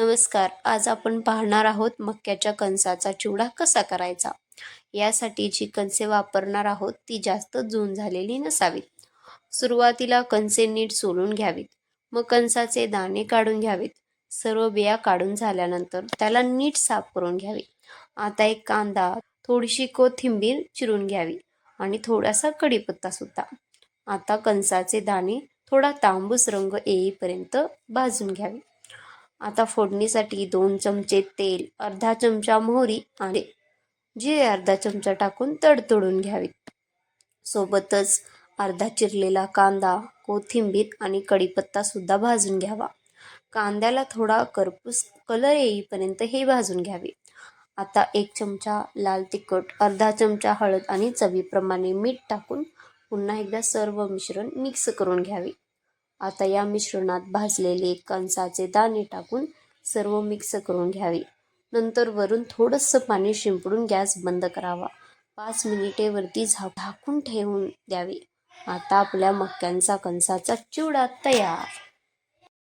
नमस्कार. आज आपण पाहणार आहोत मक्याच्या कणसाचा चिवडा कसा करायचा? यासाठी जी कणसे वापरणार आहोत ती जास्त जून झालेली नसावीत. सुरुवातीला कणसे नीट सोलून घ्यावीत. मग कणसाचे दाणे काढून घ्यावेत. सर्व बिया काढून झाल्यानंतर त्याला नीट साफ करून घ्यावे. आता एक कांदा थोडीशी कोथिंबीर चिरून घ्यावी आणि थोडासा कढीपत्ता सुद्धा. आता कणसाचे दाणे थोडा तांबूस रंग येईपर्यंत भाजून घ्यावे. आता फोडणीसाठी दोन चमचे तेल अर्धा चमचा मोहरी आणि जिरे अर्धा चमचा टाकून तडतडून घ्यावी सोबतच अर्धा चिरलेला कांदा कोथिंबीर आणि कढीपत्ता सुद्धा भाजून घ्यावा. कांद्याला थोडा करपूस कलर येईपर्यंत हे भाजून घ्यावे. आता एक चमचा लाल तिखट अर्धा चमचा हळद आणि चवीप्रमाणे मीठ टाकून पुन्हा एकदा सर्व मिश्रण मिक्स करून घ्यावे. आता या मिश्रणात भाजलेले कणसाचे दाणे टाकून सर्व मिक्स करून घ्यावे. नंतर वरून थोडंसं पाणी शिंपडून गॅस बंद करावा. पाच मिनिटे वरती झाक झाकून ठेवून द्यावे. आता आपल्या मक्यांचा कणसाचा चिवडा तयार!